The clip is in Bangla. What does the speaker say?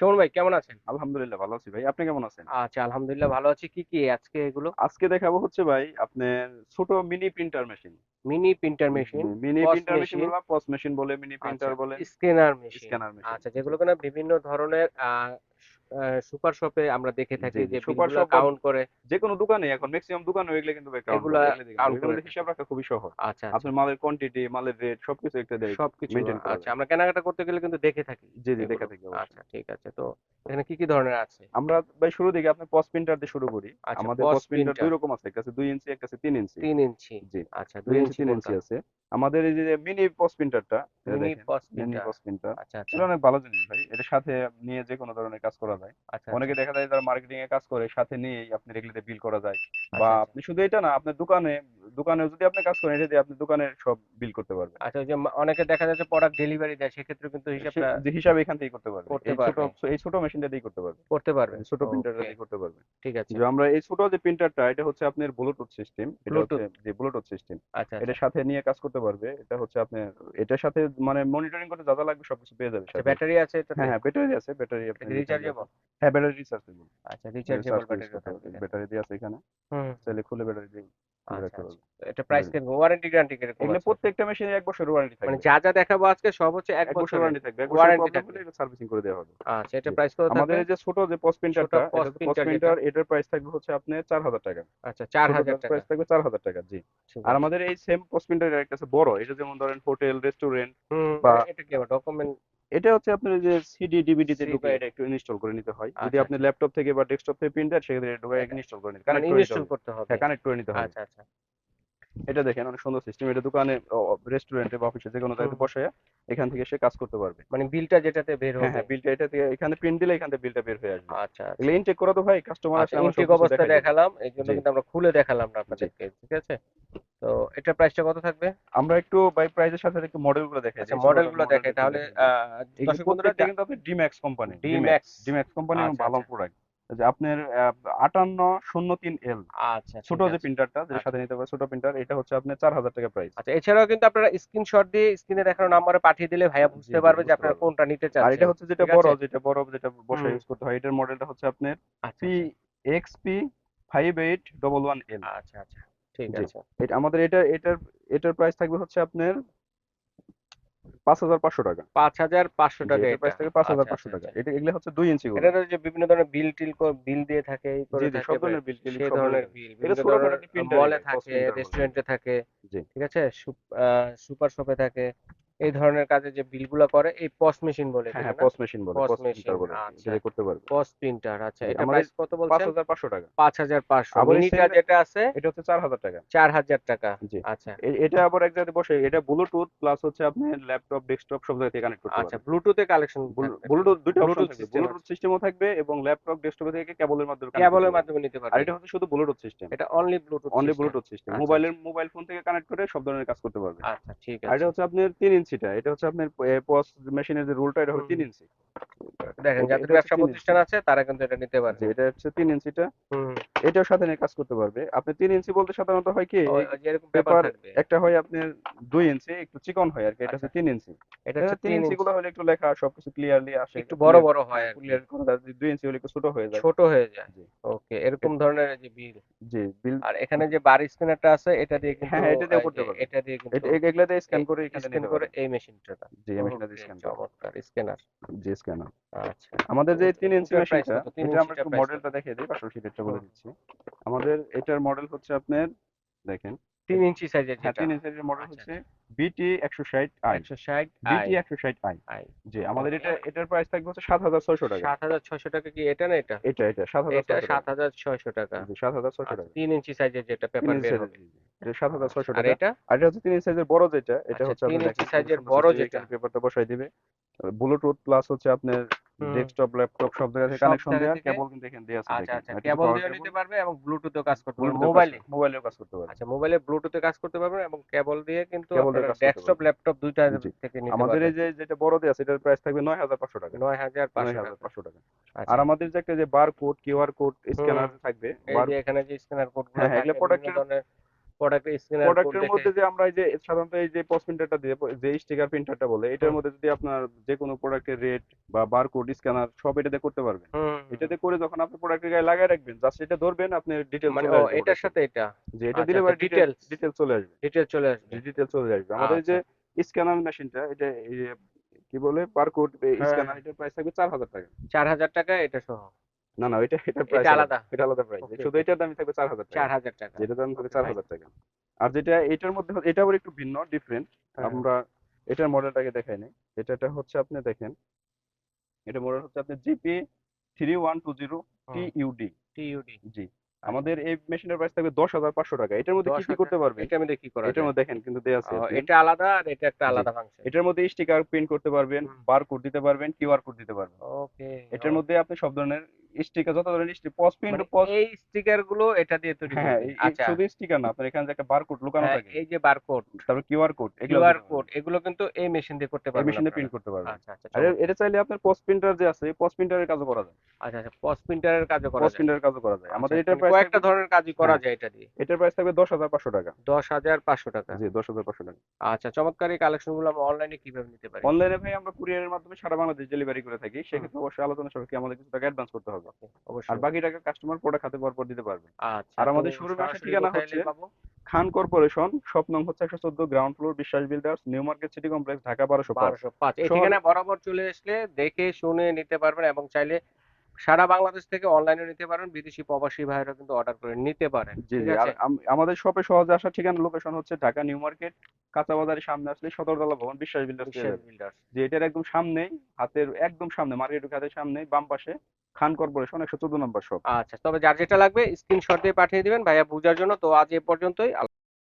সুমন ভাই কেমন আছেন? আলহামদুলিল্লাহ ভালো আছি ভাই। আপনি কেমন আছেন? আচ্ছা আলহামদুলিল্লাহ ভালো আছি। কি কি আজকে এগুলো? আজকে দেখাবো হচ্ছে ভাই আপনার ছোট mini printer machine mini printer machine mini printer machine. বলে পস মেশিন বলে মিনি প্রিন্টার বলে স্ক্যানার মেশিন স্ক্যানার মেশিন আচ্ছা যেগুলো কিনা বিভিন্ন ধরনের সুপার শপে আমরা দেখে থাকি যে shop বা- কাউন্ট করে। যে কোনো দোকানে এখন ম্যাক্সিমাম দোকানে এগুলো কিন্তু এগুলা করে। হিসাব রাখা খুবই সহজ। আচ্ছা আচ্ছা। আপনার মালের কোয়ান্টিটি মালের রেট সবকিছু একটা দেয় সবকিছু আচ্ছা আমরা কেনাকাটা করতে গেলে কিন্তু দেখে থাকি জি জি দেখে থাকি আচ্ছা ঠিক আছে তো এখানে কি কি ধরনের আছে? আমরা ভাই শুরু থেকে আপনার পস প্রিন্টার দিয়ে শুরু করি। আচ্ছা, আমাদের পস প্রিন্টার দুই রকম আছে একটা আছে দুই ইঞ্চি একটা আছে তিন ইঞ্চি তিন ইঞ্চি জি। আচ্ছা দুই ইঞ্চি তিন আছে। আমাদের এই যে মিনি পস প্রিন্টারটা মিনি পস প্রিন্টার আচ্ছা আচ্ছা। এটা অনেক ভালো জিনিস ভাই এটা সাথে নিয়ে যে কোনো ধরনের কাজ করা যায়। আচ্ছা অনেকে দেখা যায় যারা মার্কেটিং এ কাজ করে সাথে নিয়ে আপনি রেগুলার বিল করা যায়। আচ্ছা, বা আচ্ছা। আপনি শুধু এটা না আপনার দোকানে দোকানে যদি আপনি কাজ করেন এটা দিয়ে আপনি দোকানের সব বিল করতে পারবেন। আচ্ছা যে অনেকে দেখা যাচ্ছে প্রোডাক্ট ডেলিভারি দেয় সেক্ষেত্রে কিন্তু হিসাবটা হিসাব এখান থেকেই করতে পারবেন। করতে এই ছোট পারবে। এই ছোট মেশিনটা দিয়ে করতে পারবেন। করতে পারবে ছোট প্রিন্টারটা দিয়ে করতে পারবেন। ঠিক আছে। যে আমরা এই ছোট যে প্রিন্টারটা এটা হচ্ছে আপনার ব্লুটুথ সিস্টেম এটা হচ্ছে যে ব্লুটুথ সিস্টেম আচ্ছা এটার সাথে নিয়ে কাজ করতে পারবে। এটা হচ্ছে আপনি এটার সাথে মানে মনিটরিং করতে যা যা লাগবে সবকিছু পেয়ে যাবে আচ্ছা সাথে। ব্যাটারি আছে এটাতে? হ্যাঁ হ্যাঁ ব্যাটারি আছে ব্যাটারি আপনি রিচার্জেবল হ্যাঁ ব্যাটারি রিচার্জেবল আচ্ছা রিচার্জেবল ব্যাটারি ব্যাটারি দিয়ে আছে এখানে। হুম। চাইলে খুলে ব্যাটারি দিয়ে খুলে আচ্ছা, এটা প্রাইস কীরকম ওয়ারেন্টি গ্যারান্টি কীরকম এগুলো প্রত্যেকটা এক ওয়ারেন্টি মানে যা যা দেখাবো আজকে সব হচ্ছে এক এক বছর ওয়ারেন্টি থাকবে। এক বছর থাকবে। এটা সার্ভিসিং করে দেওয়া হবে। আচ্ছা এটা প্রাইস কত আমাদের থাকবে যে ছোট যে পস প্রিন্টারটা এটা পস প্রিন্টার এটার প্রাইস থাকবে হচ্ছে টাকা। আচ্ছা টাকা। প্রাইস থাকবে চার হাজার টাকা জি। আর আমাদের এই সেম পস প্রিন্টার একটা আছে বড়। এটা যেমন ধরেন হোটেল রেস্টুরেন্ট বা- এটা কি ডকুমেন্ট এটা হচ্ছে আপনার যে সিডি ডিভিডি তে ঢুকায় ঢুকে এটা একটু ইনস্টল করে নিতে হয়। যদি আচ্ছা, আপনি ল্যাপটপ থেকে বা ডেস্কটপ থেকে প্রিন্ট দেন সেক্ষেত্রে ঢুকে ইনস্টল করে নিতে কানেক্ট ইনস্টল করতে হবে। হ্যাঁ কানেক্ট করে নিতে হবে। আচ্ছা আচ্ছা। এটা দেখেন অনেক সুন্দর সিস্টেম এটা দোকানে রেস্টুরেন্টে বা অফিসে যে কোনো জায়গায়। বসে এখান থেকে সে কাজ করতে পারবে। মানে বিলটা যেটাতে বের হ্যাঁ হবে হ্যাঁ। বিলটা এটা থেকে এখানে প্রিন্ট দিলে এখান থেকে বিলটা বের হয়ে আসবে। আচ্ছা আচ্ছা। এগুলো ইনটেক করা তো ভাই কাস্টমার আসে আচ্ছা আমরা ইনটেক অবস্থা দেখালাম এই জন্য। কিন্তু আমরা খুলে দেখালাম না আপনাদেরকে ঠিক আছে? তো এটার প্রাইসটা কত থাকবে? আমরা একটু বাই প্রাইসের সাথে একটু মডেলগুলো দেখাই আচ্ছা মডেলগুলো দেখাই তাহলে দর্শক বন্ধুরা প্রত্যেকটা কিন্তু আপনার ডিম্যাক্স কোম্পানি ডিম্যাক্স ডিম্যাক্স কোম্পানি আচ্ছা, ভালো আচ্ছা। প্রোডাক্ট যে আপনার আটান্ন শূন্য তিন এল আচ্ছা ছোট যে প্রিন্টারটা যেটা আচ্ছা। সাথে নিতে পারে ছোট প্রিন্টার এটা হচ্ছে আপনার চার হাজার টাকা প্রাইস আচ্ছা এছাড়াও কিন্তু আপনারা স্ক্রিনশট দিয়ে স্ক্রিনে দেখানো নাম্বারে পাঠিয়ে দিলে ভাইয়া বুঝতে পারবে যে আপনারা কোনটা নিতে আর এটা হচ্ছে যেটা বড় যেটা বড় যেটা বসে ইউজ করতে হয় এটার মডেলটা হচ্ছে আপনার আচ্ছা P X P five eight double one L আচ্ছা আচ্ছা ঠিক আছে। এটা আমাদের এটা এটার এটার প্রাইস থাকবে হচ্ছে আপনার পাঁচ হাজার পাঁচশো টাকা। পাঁচ হাজার পাঁচশো টাকা প্রাইস পাঁচ হাজার আচ্ছা, পাঁচশো আচ্ছা, টাকা। আচ্ছা। এটা এগুলো হচ্ছে দুই ইঞ্চি গুলো যে বিভিন্ন ধরনের বিল টিল বিল দিয়ে থাকে সব ধরনের বিল টিল সেই ধরনের বিভিন্ন মলে থাকে। রেস্টুরেন্টে থাকে। ঠিক আছে? সুপার শপে থাকে। এই ধরনের কাজে যে বিলগুলো করে এই পস মেশিন বলে হ্যাঁ হ্যাঁ পস মেশিন বলে POS পস প্রিন্টার বলে আচ্ছা। সেটা করতে পারবে। পস প্রিন্টার আচ্ছা এটা প্রাইস কত বলছেন? হাজার পাঁচশো টাকা। পাঁচ হাজার পাঁচশো। আবার এই মিনিটা যেটা আছে? এটা হচ্ছে চার হাজার টাকা। চার হাজার টাকা জি। আচ্ছা। এটা আবার এক জায়গায় বসে এটা ব্লুটুথ প্লাস হচ্ছে আপনি ল্যাপটপ ডেস্কটপ সব জায়গা থেকে কানেক্ট করতে আচ্ছা ব্লুটুথে কালেকশন ব্লুটুথ দুটো অপশন থাকবে। ব্লুটুথ সিস্টেমও থাকবে এবং ল্যাপটপ ডেস্কটপ থেকে কেবলের মাধ্যমে কেবলের মাধ্যমে নিতে আর এটা হচ্ছে শুধু ব্লুটুথ সিস্টেম এটা only Bluetooth only Bluetooth system মোবাইলের মোবাইল ফোন থেকে কানেক্ট করে সব ধরনের কাজ করতে পারবে। আচ্ছা ঠিক আছে আর এটা হচ্ছে আপনার তিন ইঞ্চিটা এটা হচ্ছে আপনার পস মেশিনের যে রুলটা এটা হলো তিন ইঞ্চি দেখেন যাদের ব্যবসা প্রতিষ্ঠান আছে তারা কিন্তু এটা নিতে পারছে পারবে। এটা হচ্ছে তিন ইঞ্চিটা হুম। এটাও সাথে নিয়ে কাজ করতে পারবে। আপনি তিন ইঞ্চি বলতে সাধারণত হয় কি পেপার একটা হয় আপনার দুই ইঞ্চি একটু চিকন হয় আর কি এটা হচ্ছে তিন ইঞ্চি এটা এটা হচ্ছে তিন ইঞ্চি গুলো হলে একটু লেখা সবকিছু ক্লিয়ারলি আসে। একটু বড় বড় হয়। ক্লিয়ার করা যায় দুই ইঞ্চি হলে একটু ছোট হয়ে যায়। ছোট হয়ে যায়। ওকে এরকম ধরনের এই যে বিল জি বিল আর এখানে যে বার স্ক্যানারটা আছে এটা দিয়ে কিন্তু হ্যাঁ, এটা এই করতে পারবে। এটা দিয়ে কিন্তু এটা এগুলা দিয়ে স্ক্যান করে এখানে স্ক্যান করে এই মেশিনটা জি এই মেশিনটা দিয়ে স্ক্যান করে চমৎকার স্ক্যানার জি স্ক্যানার আচ্ছা। আমাদের যে তিন ইঞ্চি মেশিনটা এটা আমরা একটু মডেলটা দেখিয়ে দিই পাশাপাশি রেটটা বলে দিচ্ছি। আমাদের এটার মডেল হচ্ছে আপনার দেখেন তিন ইঞ্চি সাইজের হ্যাঁ তিন ইঞ্চের মডেল আচ্ছা, হচ্ছে বিটি একশো ষাট আই একশো ষাট বিটি একশো ষাট আই জি আমাদের এটা এটার প্রাইস থাকবে হচ্ছে সাত হাজার ছয়শো টাকা। সাত হাজার ছয়শো টাকা কি এটা না এটা? এটা এটা সাত হাজার এটা সাত টাকা হাজার ছয়শো টাকা। সাত হাজার ছয়শো আচ্ছা, টাকা। তিন ইঞ্চি সাইজের যেটা পেপার বের হবে। এটা সাত হাজার ছয়শো আর টাকা। এটা? আর এটা হচ্ছে তিন ইঞ্চি সাইজের বড় যেটা এটা আচ্ছা, হচ্ছে তিন ইঞ্চি বড় যেটা। পেপারটা বসাই দিবে। ব্লুটুথ প্লাস হচ্ছে আপনার। ডেস্কটপ ল্যাপটপ সব জায়গা থেকে কানেকশন দেওয়া কেবল কিন্তু এখানে দেওয়া আছে আচ্ছা আচ্ছা কেবল দিয়েও cable, নিতে পারবে এবং ব্লুটুথেও কাজ করতে পারবে। মোবাইলে মোবাইলেও কাজ করতে পারবে। আচ্ছা মোবাইলে ব্লুটুথে কাজ করতে পারবেন এবং কেবল দিয়ে কিন্তু দিয়ে ডেস্কটপ ল্যাপটপ দুইটা থেকে নিতে আমাদের এই যে যেটা বড় দিয়ে আছে এটার প্রাইস থাকবে নয় হাজার পাঁচশো টাকা। নয় হাজার নয় পাঁচশো হাজার টাকা পাঁচশো টাকা। আচ্ছা। আর আমাদের যে একটা যে bar code QR code scanner থাকবে এই যে এখানে যে স্ক্যানার কোড হ্যাঁ, হ্যাঁ, এগুলো product এর- প্রোডাক্টের স্ক্যানার প্রোডাক্টের মধ্যে যে আমরা এই যে সাধারণত এই যে পস প্রিন্টারটা দিয়ে যে স্টিকার প্রিন্টারটা বলে এটার মধ্যে যদি আপনার যে কোনো প্রোডাক্টের রেট বা বারকোড স্ক্যানার সব এটাতে করতে পারবেন। এটাতে করে যখন আপনি প্রোডাক্টের গায়ে লাগায় রাখবেন জাস্ট এটা ধরবেন আপনি ডিটেলস মানে এটার সাথে এটা? যে এটা আচ্ছা, দিলে আচ্ছা, পরে ডিটেলস চলে আসবে। ডিটেল চলে আসবে। ডিটেলস চলে আসবে। আমাদের যে স্ক্যানার মেশিনটা এটা কি বলে বারকোড। স্ক্যানার এটার প্রাইস থাকবে চার হাজার টাকা। চার হাজার টাকা এটা সহ। না না এটা এটার প্রাইস আলাদা। এটা আলাদা প্রাইস শুধু এটার দামই থাকবে চার হাজার টাকা। চার হাজার টাকা। যেটা দাম থাকবে Okay, চার fine. হাজার টাকা। আর যেটা এটার মধ্যে এটা আবার একটু ভিন্ন ডিফারেন্ট হ্যাঁ, আমরা এটার মডেলটাকে দেখাই নাই। এটাটা হচ্ছে আপনি দেখেন। এটা মডেল হচ্ছে আপনি GP three one two zero T UD TUD G. আমাদের এই মেশিনের প্রাইস থাকবে দশ হাজার পাঁচশো টাকা। এটার মধ্যে কি কি করতে পারবেন? এটা আমি দেখি করা এটার মধ্যে দেখেন কিন্তু দেয়া আছে। এটা আলাদা আর এটা একটা আলাদা ফাংশন এটার মধ্যে স্টিকার প্রিন্ট করতে পারবেন। বারকোড দিতে পারবেন কিউআর কোড দিতে পারবেন। ওকে এটার মধ্যে আপনি সব ধরনের স্টিকার যত ধরনের স্টিক পস প্রিন্ট মানে পস এই স্টিকারগুলো এটা দিয়ে তৈরি হ্যাঁ আচ্ছা শুধু স্টিকার না আপনার এখানে যে একটা বারকোড লুকানো হ্যাঁ, থাকে। এই যে বারকোড তারপর কিউআর কোড কিউআর কোড এগুলো কিন্তু এই মেশিন দিয়ে করতে পারবেন মেশিনে। প্রিন্ট করতে পারবেন। আচ্ছা আচ্ছা আর এটা চাইলে আপনার প্রিন্টার যে আছে প্রিন্টারের কাজও করা যায়। আচ্ছা আচ্ছা প্রিন্টারের কাজও করা যায়। প্রিন্টারের কাজও করা যায়। আমাদের আচ্ছা, মানে প্রাইস কয়েকটা ধরনের কাজই করা হ্যাঁ। যায় এটা দিয়ে। এটার প্রাইস থাকবে দশ হাজার পাঁচশো টাকা। দশ হাজার পাঁচশো টাকা। জি দশ হাজার পাঁচশো টাকা। আচ্ছা চমৎকার এই কালেকশনগুলো আমরা অনলাইনে কীভাবে নিতে পারি? অনলাইনে ভাই আমরা কুরিয়ারের মাধ্যমে সারা বাংলাদেশ ডেলিভারি করে থাকি। সেক্ষেত্রে অবশ্যই আলোচনা সাপেক্ষে আমাদের কিছু টাকা অ্যাডভান্স করতে হবে। আর অবশ্যই। বাকি টাকা কাস্টমার প্রোডাক্ট হাতে পাওয়ার পর দিতে পারবে আচ্ছা আর আমাদের শোরুমের আসার ঠিকানা হচ্ছে- খান কর্পোরেশন শপ নং হচ্ছে একশো চোদ্দ ground floor Biswas builders New Market City Complex Dhaka বারোশো বারোশো পাঁচ। এই ঠিকানায় বরাবর চলে আসলে দেখে শুনে নিতে পারবেন এবং চাইলে সারা বাংলাদেশ থেকে অনলাইনে নিতে পারেন। বিদেশি প্রবাসী ভাইরা কিন্তু অর্ডার করে নিতে পারেন। জি জি। আর আমাদের শপে সহজে আসার ঠিকানা লোকেশন হচ্ছে ঢাকা নিউ মার্কেট কাঁচা বাজারের সামনে আসলে সদরতলা ভবন বিশ্বাস বিল্ডার্স যে এটার একদম সামনেই হাতের একদম সামনে মার্কেট হাতের সামনে বাম পাশে খান কর্পোরেশন, একশো চোদ্দ নম্বর শপ। আচ্ছা তবে যার যেটা লাগবে স্ক্রিনশট দিয়ে পাঠিয়ে দিবেন ভাইয়া বুঝার জন্য। তো আজ এ পর্যন্তই